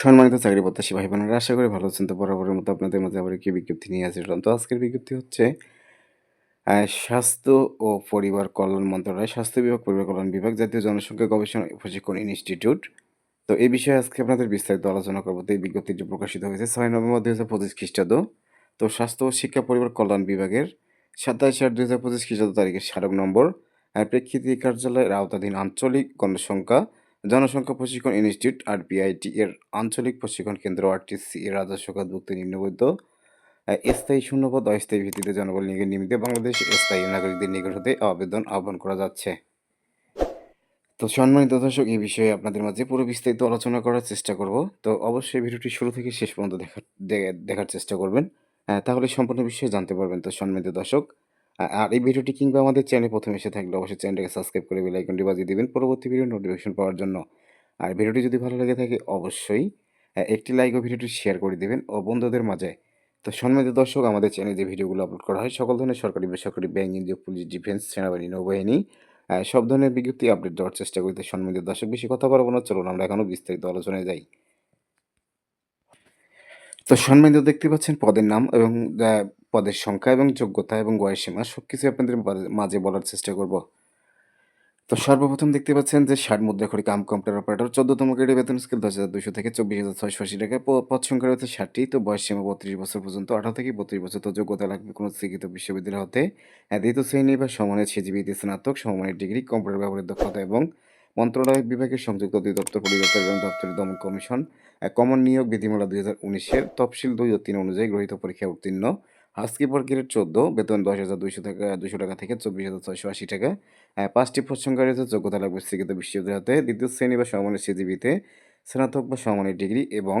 সম্মানিত চাকরি প্রত্যাশী ভাই বোনেরা আশা করি ভালো আছেন। তো বরাবরের মতো আপনাদের মাঝে আবার একটি বিজ্ঞপ্তি নিয়ে আসলাম তো আজকের বিজ্ঞপ্তি হচ্ছে স্বাস্থ্য ও পরিবার কল্যাণ মন্ত্রণালয়, স্বাস্থ্য বিভাগ, পরিবার কল্যাণ বিভাগ জাতীয় জনসংখ্যা গবেষণা প্রশিক্ষণ ইনস্টিটিউট। তো এই বিষয়ে আজকে আপনাদের বিস্তারিত আলোচনা করব। তো এই বিজ্ঞপ্তিটি প্রকাশিত হয়েছে ছয় নভেম্বর দুই হাজার পঁচিশ খ্রিস্টাব্দ। তো স্বাস্থ্য ও শিক্ষা পরিবার কল্যাণ বিভাগের সাতাশ আট দুই হাজার পঁচিশ খ্রিস্টাব্দ তারিখের স্মারক নম্বর। প্রেক্ষিত কার্যালয়ের আওতাধীন আঞ্চলিক গণসংখ্যা জনসংখ্যা প্রশিক্ষণ ইনস্টিটিউট আর বিআইটি এর আঞ্চলিক প্রশিক্ষণ কেন্দ্র, আরটিসি এর রাজস্ব খাতভুক্ত নিম্নবৈধ স্থায়ী শূন্যপদ, অস্থায়ী ভিত্তিতে জনবল নিয়োগের নিমিত্তে বাংলাদেশ স্থায়ী নাগরিকদের নিকট হতে আবেদন আহ্বান করা যাচ্ছে। তো সম্মানিত দর্শক, এই বিষয়ে আপনাদের মাঝে পুরো বিস্তারিত আলোচনা করার চেষ্টা করব। তো অবশ্যই ভিডিওটি শুরু থেকে শেষ পর্যন্ত দেখার দেখার চেষ্টা করবেন। তাহলে সম্পূর্ণ বিষয়ে জানতে পারবেন। তো সম্মানিত দর্শক আর এই ভিডিওটি কিংবা আমাদের চ্যানেলে প্রথমে এসে থাকলে অবশ্যই চ্যানেলটাকে সাবস্ক্রাইব করে বেল আইকনটি বাজিয়ে দিবেন পরবর্তী ভিডিও নোটিফিকেশন পাওয়ার জন্য। আর ভিডিওটি যদি ভালো লেগে থাকে অবশ্যই একটি লাইক ও ভিডিওটি শেয়ার করে দিবেন ও বন্ধুদের মাঝে। তো সম্মানিত দর্শক, আমাদের চ্যানেলে যে ভিডিওগুলো আপলোড করা হয়, সকল ধরনের সরকারি বেসরকারি ব্যাংক এনজিও পুলিশ ডিফেন্স সেনাবাহিনী, নৌবাহিনী সব ধরনের বিজ্ঞপ্তি আপডেট দেওয়ার চেষ্টা করিতে সম্মানিত দর্শক, বেশি কথা বলব না, চলুন আমরা এখনও বিস্তারিত আলোচনায় যাই। তো সম্মানিত দেখতে পাচ্ছেন পদের নাম এবং পদের সংখ্যা এবং যোগ্যতা এবং বয়সীমা সব কিছু আপনাদের মাঝে- বলার চেষ্টা করব। তো সর্বপ্রথম দেখতে পাচ্ছেন যে ষাট মুদ্রা করে কাম কম্পিউটার অপারেটর, চোদ্দতম গ্রেডে বেতন স্কেল দশ হাজার দুশো থেকে চব্বিশ হাজার ছয়শো আশি টাকা। পদ সংখ্যা রয়েছে ষাটটি, তো বয়স সীমা বত্রিশ বছর পর্যন্ত, আঠারো থেকে বত্রিশ বছর, তো যোগ্যতা লাগবে কোনো শিক্ষিত বিশ্ববিদ্যালয় হতে। দ্বিতীয় শ্রেণি বা সমানের সিজিবিতে স্নাতক সমমানের ডিগ্রি, কম্পিউটার ব্যবহারের দক্ষতা এবং মন্ত্রণালয় বিভাগের সংযুক্ত অধিদপ্তর, পরিদপ্তর এবং দপ্তরের দমন কমিশন। কমন নিয়োগ বিধিমালা দুই হাজার উনিশের তফসিল দুই ও তিন অনুযায়ী গৃহীত পরীক্ষায় উত্তীর্ণ। হাউসকিপার গ্রেড চোদ্দ, বেতন দশ হাজার দুইশো টাকা দুশো টাকা থেকে চব্বিশ হাজার ছয়শো আশি টাকা। পাঁচটি পদ রয়েছে যোগ্যতা লাগবে শিক্ষিত বিশ্ববিদ্যালয় দ্বিতীয় শ্রেণি বা সমানের সিজিবিতে স্নাতক বা সমানের ডিগ্রি এবং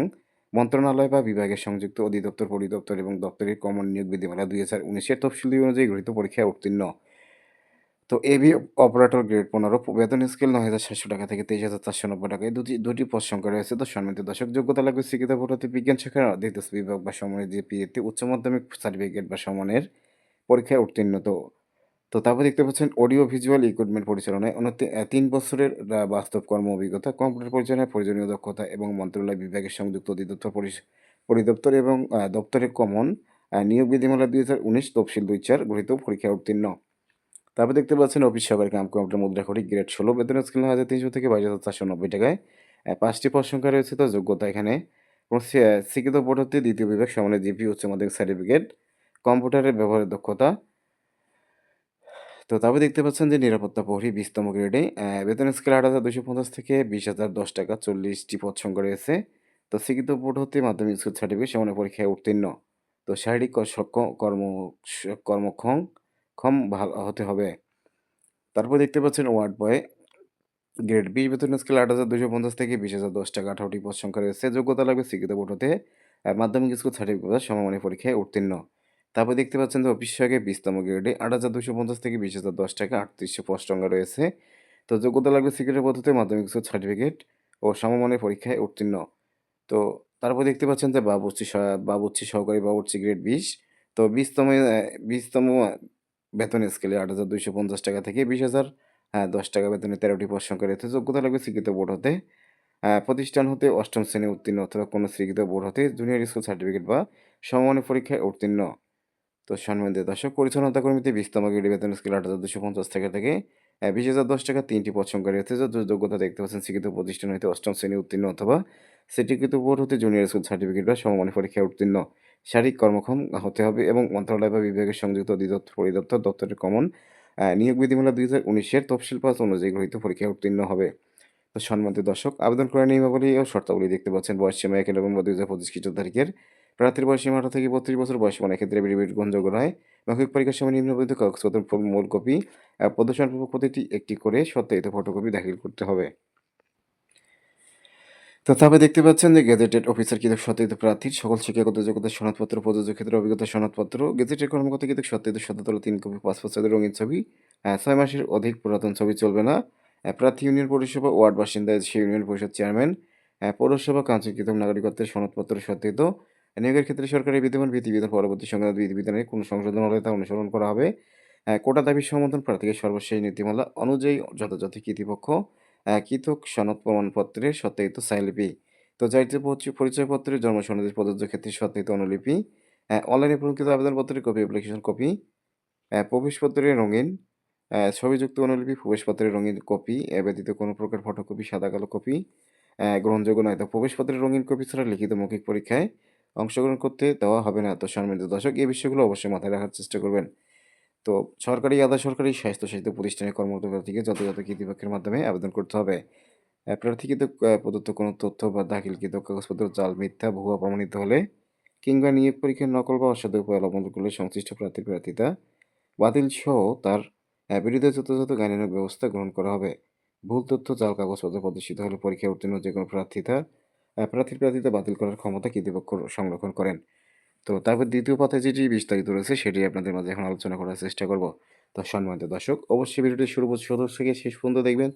মন্ত্রণালয় বা বিভাগের সংযুক্ত অধিদপ্তর, পরিদপ্তর এবং দপ্তরের কমন নিয়োগ বিধিমালা দুই হাজার উনিশের তফসিলি অনুযায়ী গৃহীত পরীক্ষায় উত্তীর্ণ। তো এবি অপারেটর গ্রেড পনেরো, বেতন স্কেল নয় হাজার সাতশো টাকা থেকে তেইশ হাজার চারশো নব্বই টাকায় দুটি দুটি পদ সংখ্যা রয়েছে। তো সম্মানিত দর্শক, যোগ্যতা লাগবে শিক্ষিত ভোটাতে বিজ্ঞান শাখার দ্বিতীয় বিভাগ বা সমানের জিপিএতে উচ্চ মাধ্যমিক সার্টিফিকেট বা সমানের পরীক্ষায় উত্তীর্ণ। তো তো তারপর দেখতে পাচ্ছেন অডিও ভিজুয়াল ইকুইপমেন্ট পরিচালনায় তিন বছরের বাস্তব কর্ম অভিজ্ঞতা কম্পিউটার পরিচালনায় প্রয়োজনীয় দক্ষতা এবং মন্ত্রণালয় বিভাগের সংযুক্ত অধিদপ্তর পরিদপ্তর এবং দপ্তরের কমন নিয়োগ বিধিমালা দুই হাজার উনিশ তফসিল দুই চার গৃহীত পরীক্ষায় উত্তীর্ণ। তারপর দেখতে পাচ্ছেন অফিস সহকারী কাম কম্পিউটার মুদ্রা করি গ্রেড ষোলো। বেতন স্কেল হাজার তিনশো থেকে বাইশ হাজার চারশো নব্বই টাকায়। পাঁচটি পদ সংখ্যা রয়েছে, তো যোগ্যতা এখানে। শিক্ষিত হতে দ্বিতীয় বিভাগ সমানের জিপি, উচ্চ মাধ্যমিক সার্টিফিকেট, কম্পিউটারের ব্যবহারের দক্ষতা। তো তারপর দেখতে পাচ্ছেন যে নিরাপত্তা প্রহরী বিশতম গ্রেডে বেতন স্কেল আট হাজার দুশো পঞ্চাশ থেকে বিশ হাজার দশ টাকা, চল্লিশটি পদ সংখ্যা রয়েছে। তো শিক্ষিত হতে মাধ্যমিক স্কুল সার্টিফিকেট সমানের পরীক্ষায় উত্তীর্ণ। তো শারীরিক কর্ম কর্মক্ষম। ক্ষম ভালো, হতে হবে। তারপর দেখতে পাচ্ছেন ওয়ার্ড বয়, গ্রেড বিশ বেতন স্কেল আট হাজার দুশো পঞ্চাশ থেকে বিশ হাজার দশ টাকা। আঠারোটি পদ সংখ্যা রয়েছে যোগ্যতা লাগবে শিক্ষিত বোর্ড হতে মাধ্যমিক স্কুল সার্টিফিকেট সমমানের পরীক্ষায় উত্তীর্ণ। তারপর দেখতে পাচ্ছেন যে অফিস সহায়কে বিশতম গ্রেডে আট হাজার দুশো পঞ্চাশ থেকে বিশ হাজার দশ টাকা আটত্রিশশো পদ সংখ্যা রয়েছে। তো যোগ্যতা লাগবে সিকিউরিটি পদ্ধতিতে মাধ্যমিক স্কুল সার্টিফিকেট ও সমমানের পরীক্ষায় উত্তীর্ণ। তো তারপর দেখতে পাচ্ছেন যে বাবুর্চি সহ- বাবুর্চি সহকারী বাবুর্চি গ্রেড বিশ। তো বিশতম বিশতম বেতন স্কেলে আট হাজার দুইশো পঞ্চাশ টাকা থেকে বিশ হাজার হ্যাঁ দশ টাকা বেতনে তেরোটি পদ সংখ্যা যোগ্যতা লাগবে স্বীকৃত বোর্ড হতে। প্রতিষ্ঠান হতে অষ্টম শ্রেণি উত্তীর্ণ অথবা কোনো স্বীকৃত বোর্ড হতে জুনিয়র স্কুল সার্টিফিকেট বা সমমানের পরীক্ষায় উত্তীর্ণ। তো সম্মানিত দর্শক, পরিচ্ছন্নতা কর্মীতে বিশতম গ্রেডে বেতন স্কেল আট হাজার দুশো পঞ্চাশ টাকা থেকে বিশ হাজার দশ টাকা তিনটি রয়েছে যার যোগ্যতা দেখতে পাচ্ছেন, স্বীকৃত প্রতিষ্ঠান হতে অষ্টম শ্রেণি উত্তীর্ণ অথবা স্বীকৃত বোর্ড হতে জুনিয়র স্কুল সার্টিফিকেট বা সমমানের পরীক্ষায় উত্তীর্ণ। শারীরিক কর্মক্ষম হতে হবে এবং মন্ত্রণালয় বা বিভাগের সংযুক্ত অধিদপ্তর, পরিদপ্তর, দপ্তরের কমন নিয়োগ বিধিমালা দুই হাজার উনিশের তফসিল পাস অনুযায়ী গৃহীত পরীক্ষায় উত্তীর্ণ হবে। তো সম্মানিত দর্শক, আবেদন করার নিয়মাবলী ও শর্তাবলী দেখতে পাচ্ছেন বয়স সীমা এক নভেম্বর দুই হাজার পঁচিশ খ্রিস্ট তারিখের প্রার্থীর বয়স আঠারো থেকে বত্রিশ বছর বয়স মানে ক্ষেত্রে বিড়িবিড় গ্রহণযোগ্য নয় মৌখিক পরীক্ষার সময় নিম্নবর্ণিত কাগজপত্রের ফুল মূল কপি প্রদর্শনপূর্বক প্রতিটি একটি করে সত্যায়িত ফটোকপি দাখিল করতে হবে। তো দেখতে পাচ্ছেন যে গেজেটেড অফিসার কৃতক সত্যায়িত প্রার্থীর সকল শিক্ষাগত যোগ্যতা, সনদপত্র, প্রযোজ্য ক্ষেত্রে অভিজ্ঞতা সনদপত্র গেজেটের কর্মকর্তা, কৃতক সত্যায়িত শততল তিন কপি পাসপোর্ট সাইজের রঙিন ছবি ছয় মাসের অধিক পুরাতন ছবি চলবে না। প্রার্থী ইউনিয়ন পরিষেবা, ওয়ার্ড বাসিন্দা সেই ইউনিয়ন পরিষদ চেয়ারম্যান পৌরসভা কাউন্সিলকৃত নাগরিকত্বের সনদপত্র সত্যায়িত। নিয়োগের ক্ষেত্রে সরকারি বিদ্যমান বিধিবিধান পরবর্তী সংক্রান্ত বিধিবিধানে কোনো সংশোধন হলে তা অনুসরণ করা হবে। কোটা দাবি সমর্থন প্রার্থীকে সর্বশেষ নীতিমালা অনুযায়ী যথাযথ কৃতিপক্ষ কৃতক সনদ প্রমাণপত্রের সত্যায়িত সাইলিপি তো জাতীয় পরিচয় পরিচয়পত্রের জন্ম সনদের প্রযোজ্য ক্ষেত্রে সত্যায়িত অনুলিপি। অনলাইনে পূরণকৃত আবেদনপত্রের কপি, অ্যাপ্লিকেশন কপি। প্রবেশপত্রের রঙিন। ছবিযুক্ত অনুলিপি, প্রবেশপত্রের রঙিন কপি। এ ব্যতীত কোনো প্রকার ফটোকপি, সাদা কালো কপি। গ্রহণযোগ্য নয়। তো প্রবেশপত্রের রঙিন কপি ছাড়া লিখিত মৌখিক পরীক্ষায় অংশগ্রহণ করতে দেওয়া হবে না। তো সম্মানিত দর্শক, এই বিষয়গুলো অবশ্যই মাথায় রাখার চেষ্টা করবেন। তো সরকারি, আধা সরকারি স্বাস্থ্যসাহিত্য প্রতিষ্ঠানে কর্মরত প্রার্থীকে যথাযথ কর্তৃপক্ষের মাধ্যমে আবেদন করতে হবে। প্রার্থীকৃত প্রদত্ত কোনো তথ্য বা দাখিলকৃত কাগজপত্র, জাল, মিথ্যা, ভুয়া প্রমাণিত হলে কিংবা নিয়োগ পরীক্ষার নকল বা অসাধু উপায় অবলম্বন করলে সংশ্লিষ্ট প্রার্থীর প্রার্থিতা বাতিল সহ তার বিরুদ্ধে যথাযথ আইনানুগ ব্যবস্থা গ্রহণ করা হবে। ভুল তথ্য, জাল, কাগজপত্র প্রদর্শিত হলে পরীক্ষায় উত্তীর্ণ যে কোনো প্রার্থিতা অ্যা প্রার্থীর প্রার্থিতা বাতিল করার ক্ষমতা কর্তৃপক্ষ সংরক্ষণ করেন। তো তারপর দ্বিতীয় পথে যেটি বিস্তারিত রয়েছে, সেটি আপনাদের মাঝে এখন আলোচনা করার চেষ্টা করব। তো সম্মানিত দর্শক, অবশ্যই ভিডিওটি শুরু সদস্য থেকে শেষ পর্যন্ত দেখবেন,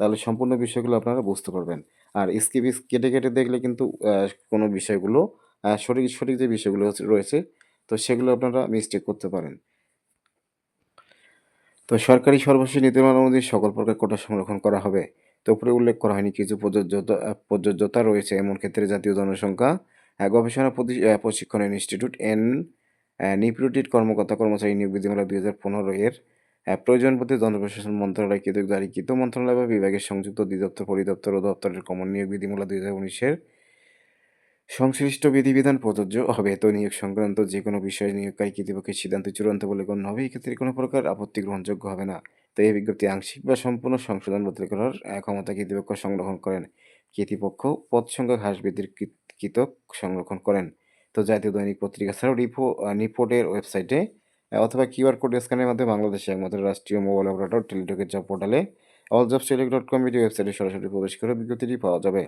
তাহলে সম্পূর্ণ বিষয়গুলো আপনারা বুঝতে পারবেন। আর স্কিপ কেটে কেটে দেখলে কিন্তু কোনো বিষয়গুলো সঠিক সঠিক যে বিষয়গুলো রয়েছে, তো সেগুলো আপনারা মিস্টেক করতে পারেন। তো সরকারি সর্বশেষ নীতিমালা অনুযায়ী সকল প্রকার কোটা সংরক্ষণ করা হবে। তো উপরে উল্লেখ করা হয়নি কিছু প্রযোজ্যতা প্রযোজ্যতা রয়েছে এমন ক্ষেত্রে জাতীয় জনসংখ্যা গবেষণা প্রশিক্ষণ ইনস্টিটিউট এন নিপ্রুটির কর্মকর্তা কর্মচারী নিয়োগ বিধিমালা দুই হাজার পনেরো এর প্রয়োজন প্রতি জনপ্রশাসন মন্ত্রণালয়, কৃতক জারিকৃত মন্ত্রণালয় বা বিভাগের সংযুক্ত অধিদপ্তর পরিদপ্তর ও দপ্তরের কমন নিয়োগ বিধিমালা দুই হাজার উনিশের সংশ্লিষ্ট বিধিবিধান প্রযোজ্য হবে। তো নিয়োগ সংক্রান্ত যে কোনো বিষয়ে নিয়োগকারী কর্তৃপক্ষের সিদ্ধান্ত চূড়ান্ত বলে গণ্য হবে, এক্ষেত্রে কোনো প্রকার আপত্তি গ্রহণযোগ্য হবে না। তাই এই বিজ্ঞপ্তি আংশিক বা সম্পূর্ণ সংশোধন বাতিল করার ক্ষমতা কর্তৃপক্ষ সংরক্ষণ করেন? কর্তৃপক্ষ পদ সংখ্যা হ্রাস বৃদ্ধির কৃত- কৃতক সংরক্ষণ করেন। তো জাতীয় দৈনিক পত্রিকা ছাড়াও রিপো নিপোর্টের ওয়েবসাইটে অথবা কিউআর কোড স্ক্যানের মাধ্যমে বাংলাদেশে একমাত্র রাষ্ট্রীয় মোবাইল অপারেটর টেলিটকের জব পোর্টালে all job select dot com ওয়েবসাইটে সরাসরি প্রবেশ করে বিজ্ঞপ্তিটি পাওয়া যাবে।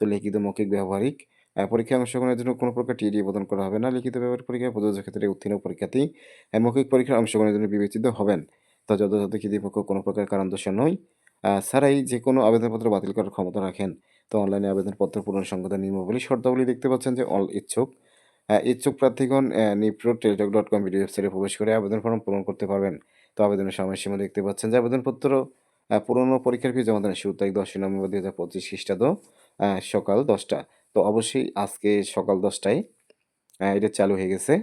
তো লিখিত মৌখিক, ব্যবহারিক পরীক্ষায় অংশগ্রহণের জন্য কোনো প্রকার টিডি প্রদান করা হবে না। লিখিত ব্যবহার পরীক্ষায় প্রযোজ্য ক্ষেত্রে উত্তীর্ণ পরীক্ষার্থী আহ, মৌখিক পরীক্ষায় অংশগ্রহণের জন্য বিবেচিত হবেন। তো যথাযথ কর্তৃপক্ষ কোনো প্রকার কারণ দর্শানোই আহ, ছাড়াই যে কোনো আবেদনপত্র বাতিল করার ক্ষমতা রাখেন। তো অনলাইনে আবেদনপত্র পূরণ সংক্রান্ত নিয়মাবলী শর্তাবলী দেখতে পাচ্ছেন যে অল ইচ্ছুক। ইচ্ছুক প্রার্থীগণ Nipro Teletalk dot com video ওয়েবসাইটে প্রবেশ করে আবেদন ফর্ম পূরণ করতে পারবেন। তো আবেদনের সময়সীমা দেখতে পাচ্ছেন যে আবেদনপত্র ও পরীক্ষার ফি জমা দেন শুরু তারিখ দশই নভেম্বর দুই হাজার পঁচিশ খ্রিস্টাব্দ সকাল দশটা। তো অবশ্যই আজকে সকাল দশটায় এটা চালু হয়ে গেছে।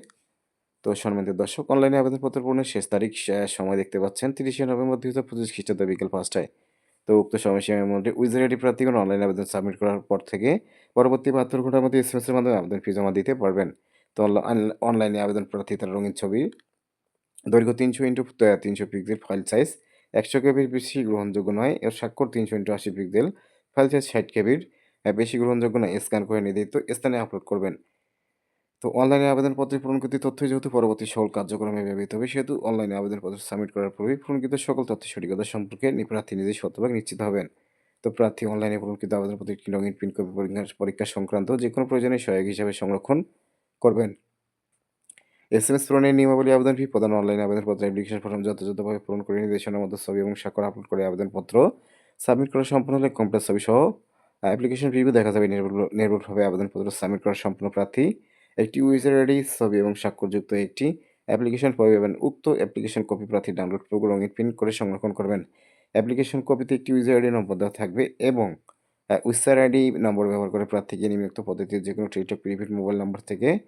তো সম্মানিত দর্শক অনলাইনে আবেদনপত্র পূরণের শেষ তারিখ সময় দেখতে পাচ্ছেন তিরিশে নভেম্বর দুই হাজার পঁচিশ খ্রিস্টাব্দ বিকেল পাঁচটায়। তো উক্ত সময়সীমার মধ্যে উইজার আইডি প্রার্থীগণ অনলাইন আবেদন সাবমিট করার পর থেকে পরবর্তী বাহাত্তর ঘণ্টার মধ্যে এস এর মাধ্যমে আবেদন ফি জমা দিতে পারবেন। তো অনলাইনে আবেদন প্রার্থী তার রঙিন ছবি, দৈর্ঘ্য তিনশো ইন্টু তিনশো পিক্সেল ফাইল সাইজ একশো কেবির বেশি গ্রহণযোগ্য নয়। এর স্বাক্ষর তিনশো ইন্টু আশি পিক্সেল ফাইল সাইজ ষাট কেবির। বেশি গ্রহণযোগ্য নয় স্ক্যান করে নির্ধারিত স্থানে আপলোড করবেন। তো অনলাইনে আবেদনপত্রে পূরণকৃত তথ্য যেহেতু পরবর্তী সকল কার্যক্রমে ব্যবহৃত হবে, সেহেতু অনলাইনে আবেদনপত্র সাবমিট করার পূর্বে পূরণকৃত সকল তথ্য সঠিকতা সম্পর্কে প্রার্থী নিজেই শতভাগ নিশ্চিত হবেন। তো প্রার্থী অনলাইনে পূরণকৃত আবেদনপত্রের একটি রঙিন প্রিন্ট কপি পরীক্ষা সংক্রান্ত যে কোনো প্রয়োজনে সহায়ক হিসাবে সংরক্ষণ করবেন। এস এম এস পূরণের নিয়মাবলী আবেদন ফি প্রদান অনলাইন আবেদনপত্র অ্যাপ্লিকেশন ফর্ম যথাযথভাবে পূরণ করে নির্দেশনার মধ্যে ছবি এবং স্বাক্ষর আপলোড করে আবেদনপত্র সাবমিট করা সম্পূর্ণ হলে কমপ্লেট ছবি সহ অ্যাপ্লিকেশন রিভিউ দেখা যাবে নির্ভুল- নির্ভুলভাবে আবেদনপত্র সাবমিট করা সম্পূর্ণ প্রার্থী, একটি ইউজার আইডি ছবি এবং স্বাক্ষরযুক্ত একটি অ্যাপ্লিকেশন পাবেন। উক্ত অ্যাপ্লিকেশন কপি প্রার্থী ডাউনলোড করে রঙিন প্রিন্ট করে সংরক্ষণ করবেন। অ্যাপ্লিকেশন কপিতে একটি ইউজার আইডি নম্বর দেওয়া থাকবে এবং উইসার আইডি নম্বর ব্যবহার করে প্রার্থীকে নিম্নোক্ত পদ্ধতির যে কোনো টেলিটক প্রিভিট মোবাইল নম্বর থেকে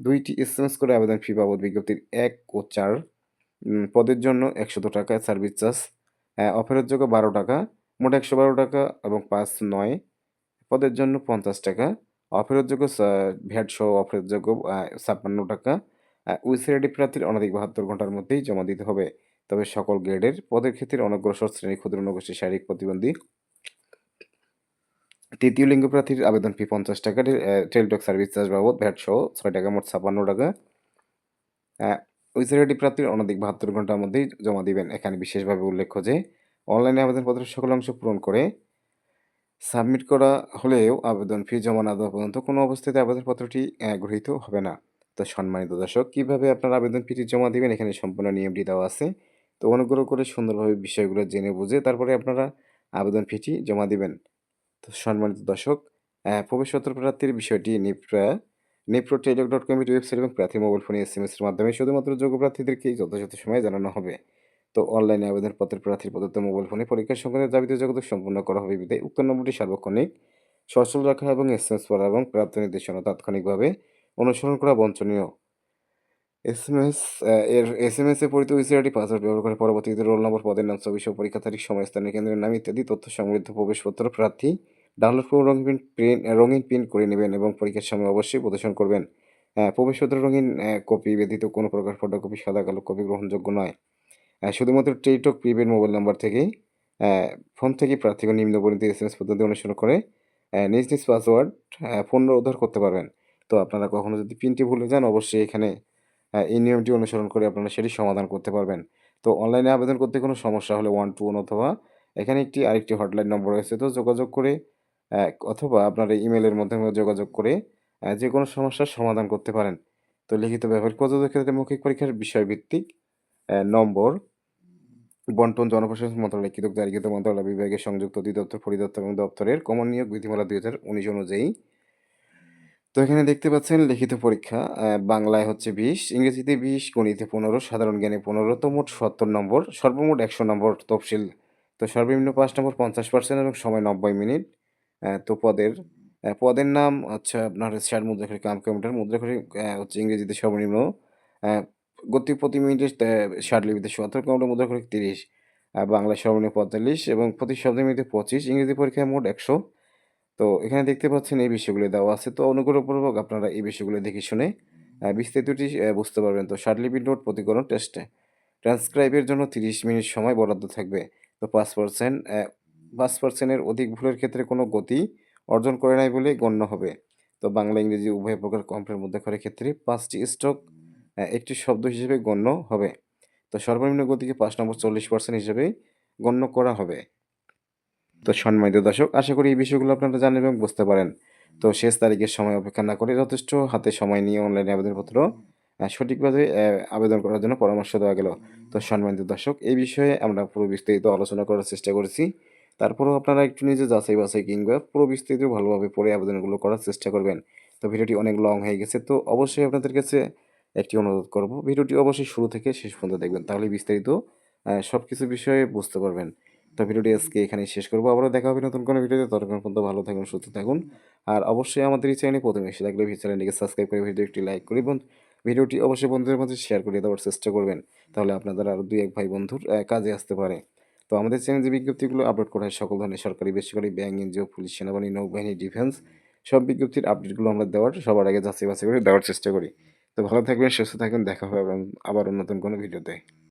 দুইটি এস এম এস করে আবেদন ফি বাবদ বিজ্ঞপ্তির এক ও চার পদের জন্য একশত টাকা সার্ভিস চার্জ অফারের বারো টাকা, মোট একশো বারো টাকা এবং পাঁচ নয় পদের জন্য পঞ্চাশ টাকা অফেরতযোগ্য ভ্যাট সহ অফেরতযোগ্য ছাপ্পান্ন টাকা। উইসিআইডি প্রার্থীর অনধিক বাহাত্তর ঘণ্টার মধ্যেই জমা দিতে হবে। তবে সকল গ্রেডের পদের ক্ষেত্রে অনগ্রসর শ্রেণি ক্ষুদ্র নগোষ্ঠী শারীরিক প্রতিবন্ধী। তৃতীয় লিঙ্গ প্রার্থীর আবেদন ফি পঞ্চাশ টাকা টেলিটক সার্ভিস চার্জ বাবদ ভ্যাট সহ ছয় টাকা, মোট ছাপ্পান্ন টাকা। উইসিআইডি প্রার্থীর অনধিক বাহাত্তর ঘণ্টার মধ্যেই জমা দিবেন। এখানে বিশেষভাবে উল্লেখ্য যে, অনলাইনে আবেদনপত্রের সকল অংশ পূরণ করে সাবমিট করা হলেও আবেদন ফি জমা না দেওয়া পর্যন্ত কোনো অবস্থাতে আবেদনপত্রটি গৃহীত হবে না। তো সম্মানিত দর্শক, কীভাবে আপনার আবেদন ফিটি জমা দিবেন? এখানে সম্পূর্ণ নিয়মটি দেওয়া আছে। তো অনুগ্রহ করে সুন্দরভাবে বিষয়গুলো জেনে বুঝে তারপরে আপনারা আবেদন ফিটি জমা দিবেন। তো সম্মানিত দর্শক প্রবেশপত্র প্রার্থীর বিষয়টি নিপ্রা Nipro Teletalk dot com website এবং প্রার্থী মোবাইল ফোনে এস এর মাধ্যমে শুধুমাত্র যোগ্য প্রার্থীদেরকেই যথাযথ সময়ে জানানো হবে। তো অনলাইনে আবেদনপত্রের প্রার্থীর প্রদত্ত মোবাইল ফোনে পরীক্ষার সংক্রান্ত যাবতীয় জগৎ সম্পূর্ণ করা হবে বিধায় উক্ত নম্বরটি সার্বক্ষণিক, সচল রাখা এবং এসএমএস পড়া এবং প্রাপ্ত নির্দেশনা তাৎক্ষণিকভাবে অনুসরণ করা বঞ্চনীয়। এসএমএস এর এসএমএস এ পরিচিত ইউসিআইডি পাসওয়ার্ড ব্যবহার করে পরবর্তীতে রোল নম্বর, পদের নাম, ছবি সহ পরীক্ষা তারিখ, সময়, স্থানীয় কেন্দ্রের নাম ইত্যাদি তথ্য সমৃদ্ধ প্রবেশপত্র প্রার্থী ডাউনলোড করে রঙিন প্রিন্ট রঙিন প্রিন্ট করে নেবেন এবং পরীক্ষার সময় অবশ্যই প্রদর্শন করবেন। প্রবেশপত্র রঙিন কপি ব্যতীত কোনো প্রকার ফটোকপি সাদা, কালো কপি গ্রহণযোগ্য নয়। শুধুমাত্র টেলিটক প্রিপেড মোবাইল নাম্বার থেকে আহ, ফোন থেকে প্রার্থীকে নিম্ন পরিণত এস এম এস পদ্ধতি অনুসরণ করে নিজ নিজ পাসওয়ার্ড ফোন উদ্ধার করতে পারবেন। তো আপনারা কখনো যদি পিনটি ভুলে যান অবশ্যই এখানে এই নিয়মটি অনুসরণ করে আপনারা সেটি সমাধান করতে পারবেন। তো অনলাইনে আবেদন করতে কোনো সমস্যা হলে ওয়ান টু ওয়ান অথবা এখানে একটি আরেকটি হটলাইন নম্বর রয়েছে। তো যোগাযোগ করে অথবা আপনার ইমেলের মাধ্যমে যোগাযোগ করে যে কোনো সমস্যার সমাধান করতে পারেন। তো লিখিত ব্যবহার কতদের ক্ষেত্রে মৌখিক পরীক্ষার বিষয়ভিত্তিক নম্বর বন্টন জনপ্রশাসন মন্ত্রণালয় কৃতক জারিকৃত মন্ত্রণালয় বিভাগের সংযুক্ত অধিদপ্তর, পরিদপ্তর এবং দপ্তরের কমন নিয়োগ বিধিমালা দুই হাজার উনিশ অনুযায়ী। তো এখানে দেখতে পাচ্ছেন লিখিত পরীক্ষা বাংলায় হচ্ছে বিশ, ইংরেজিতে বিশ, গণিতে পনেরো, সাধারণ জ্ঞানে পনেরো, তো মোট সত্তর নম্বর, সর্বমোট একশো নম্বর তফসিল। তো সর্বনিম্ন পাঁচ নম্বর পঞ্চাশ পার্সেন্ট এবং সময় নব্বই মিনিট। তো পদের পদের নাম হচ্ছে আপনার ষাট মুদ্রাখারি কাম কিলোমিটার মুদ্রাখারি হচ্ছে ইংরেজিতে সর্বনিম্ন গতি প্রতি মিনিটে ষাট লিপিতে সত্তর কিলোমিটার মুদ্রাখারি তিরিশ বাংলায় সর্বনিম্ন পঁয়তাল্লিশ এবং প্রতি শব্দের মিনিটে পঁচিশ, ইংরেজি পরীক্ষায় মোট একশো। তো এখানে দেখতে পাচ্ছেন এই বিষয়গুলো দেওয়া আছে। তো অনুগ্রহপূর্বক আপনারা এই বিষয়গুলি দেখে শুনে বিস্তারিতটি বুঝতে পারবেন। তো ষাটলিপি নোট প্রতিকরণ টেস্টে ট্রান্সক্রাইবের জন্য তিরিশ মিনিট সময় বরাদ্দ থাকবে। তো পাঁচ পার্সেন্ট পাঁচ পার্সেন্টের অধিক ভুলের ক্ষেত্রে কোনো গতি অর্জন করে নাই বলে গণ্য হবে। তো বাংলা, ইংরেজি উভয় প্রকার কম্পের মধ্যে করার ক্ষেত্রে পাঁচটি স্ট্রোক একটি শব্দ হিসেবে গণ্য হবে। তো সর্বনিম্ন গতিকে পাঁচ নম্বর চল্লিশ পার্সেন্ট হিসেবে গণ্য করা হবে। তো সম্মানিত দর্শক, আশা করি এই বিষয়গুলো আপনারা জানেন এবং বুঝতে পারেন। তো শেষ তারিখের সময় অপেক্ষা না করে যথেষ্ট হাতে সময় নিয়ে অনলাইনে আবেদনপত্র সঠিকভাবে আবেদন করার জন্য পরামর্শ দেওয়া গেল। তো সম্মানিত দর্শক, এই বিষয়ে আমরা পুরো বিস্তারিত আলোচনা করার চেষ্টা করেছি। তারপরেও আপনারা একটু নিজে যাচাই বাছাই কিংবা পুরো বিস্তারিত ভালোভাবে পড়ে আবেদনগুলো করার চেষ্টা করবেন। তো ভিডিওটি অনেক লং হয়ে গেছে, তো অবশ্যই আপনাদের কাছে একটি অনুরোধ করব। ভিডিওটি অবশ্যই শুরু থেকে শেষ পর্যন্ত দেখবেন তাহলে বিস্তারিত সব কিছু বিষয়ে বুঝতে পারবেন। তো ভিডিওটি আজকে এখানেই শেষ করব। আবারও দেখা হবে নতুন কোনো ভিডিওতে। ততক্ষণ পর্যন্ত ভালো থাকুন, সুস্থ থাকুন। আর অবশ্যই আমাদের এই চ্যানেলে প্রথমে এসে থাকলে চ্যানেলটিকে সাবস্ক্রাইব করে ভিডিও একটি লাইক করে এবং ভিডিওটি অবশ্যই বন্ধুদের মধ্যে শেয়ার করে দেওয়ার চেষ্টা করবেন, তাহলে আপনাদের আরও দুই এক ভাই বন্ধুর কাজে আসতে পারে। তো আমাদের চ্যানেলে যে বিজ্ঞপ্তিগুলো আপলোড করা হয়, সকল ধরনের সরকারি, বেসরকারি, ব্যাংক, এনজিও, পুলিশ, সেনাবাহিনী, নৌবাহিনী, ডিফেন্স, সব বিজ্ঞপ্তির আপডেটগুলো আমরা দেওয়ার, সবার আগে যাচাই বাছাই করে দেওয়ার চেষ্টা করি। তো ভালো থাকবেন সুস্থ থাকবেন দেখা হবে আবার- নতুন কোনো ভিডিওতে।